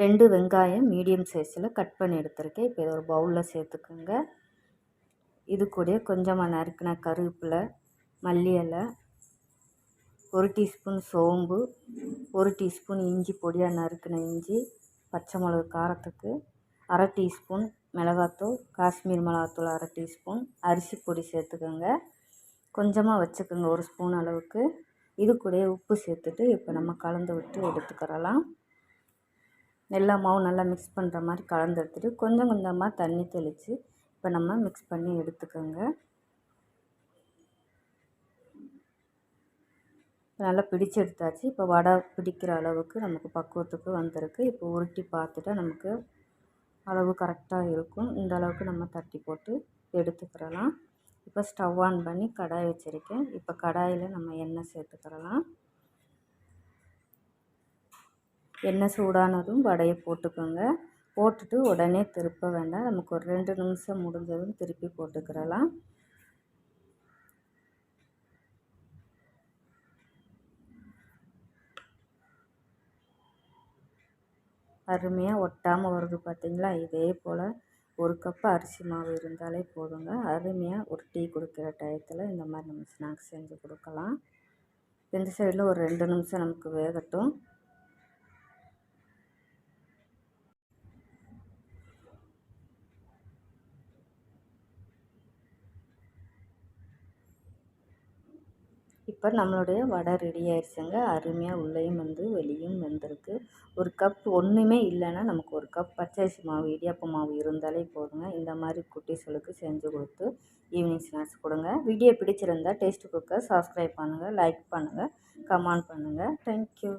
ரெண்டு வெங்காயம் மீடியம் சைஸில் கட் பண்ணி எடுத்திருக்கேன். இப்போ இதை ஒரு பவுலில் சேர்த்துக்கோங்க. இது கூட கொஞ்சமாக நறுக்கின கருவேப்பிலை மல்லி இலை ஒரு டீஸ்பூன் சோம்பு ஒரு டீஸ்பூன் இஞ்சி பொடியாக நறுக்கின இஞ்சி பச்சை மிளகு காரத்துக்கு அரை டீஸ்பூன் மிளகாத்தூள் காஷ்மீர் மிளகாத்தூள் அரை டீஸ்பூன் அரிசி பொடி சேர்த்துக்கோங்க. கொஞ்சமாக வச்சுக்கோங்க ஒரு ஸ்பூன் அளவுக்கு. இது கூட உப்பு சேர்த்துட்டு இப்போ நம்ம கலந்து விட்டு எடுத்துக்கிறலாம். எல்லா மாவும் நல்லா மிக்ஸ் பண்ணுற மாதிரி கலந்து எடுத்துகிட்டு கொஞ்சம் கொஞ்சமாக தண்ணி தெளித்து இப்போ நம்ம மிக்ஸ் பண்ணி எடுத்துக்கோங்க. நல்லா பிடிச்சு எடுத்தாச்சு. இப்போ வடை பிடிக்கிற அளவுக்கு நமக்கு பக்குவத்துக்கு வந்திருக்கு. இப்போ உருட்டி பார்த்துட்டா நமக்கு அளவு கரெக்டாக இருக்கும். இந்த அளவுக்கு நம்ம தட்டி போட்டு எடுத்துக்கிறலாம். இப்போ ஸ்டவ் ஆன் பண்ணி கடாய் வச்சுருக்கேன். இப்போ கடாயில் நம்ம எண்ணெய் சேர்த்துக்கிறலாம். எண்ணெய் சூடானதும் வடையை போட்டுக்கோங்க. போட்டுட்டு உடனே திருப்ப வேண்டாம். நமக்கு ஒரு ரெண்டு நிமிஷம் முடிஞ்சதும் திருப்பி போட்டுக்கிறலாம். அருமையாக ஒட்டாமல் வருது பார்த்திங்களா இதே போல் ஒரு கப்பு அரிசி மாவு இருந்தாலே போதுங்க. அருமையாக ஒரு டீ குடிக்கிற டயத்தில் இந்த மாதிரி நம்ம ஸ்நாக்ஸ் செஞ்சு கொடுக்கலாம். இந்த சைடில் ஒரு ரெண்டு நிமிஷம் நமக்கு வேகட்டும். இப்போ நம்மளுடைய வடை ரெடி ஆயிடுச்சுங்க அருமையாக உள்ளேயும் வந்து வெளியும் வந்திருக்கு. ஒரு கப் ஒன்றுமே இல்லைன்னா நமக்கு ஒரு கப் பச்சரிசி மாவு இடியாப்ப மாவு இருந்தாலே போதுங்க. இந்த மாதிரி குட்டீஸ்களுக்கு செஞ்சு கொடுத்து ஈவினிங் ஸ்நாக்ஸ் கொடுங்க. வீடியோ பிடிச்சிருந்தா டேஸ்ட் குக்கை சப்ஸ்கிரைப் பண்ணுங்கள் லைக் பண்ணுங்கள் கமெண்ட் பண்ணுங்கள் தேங்க்யூ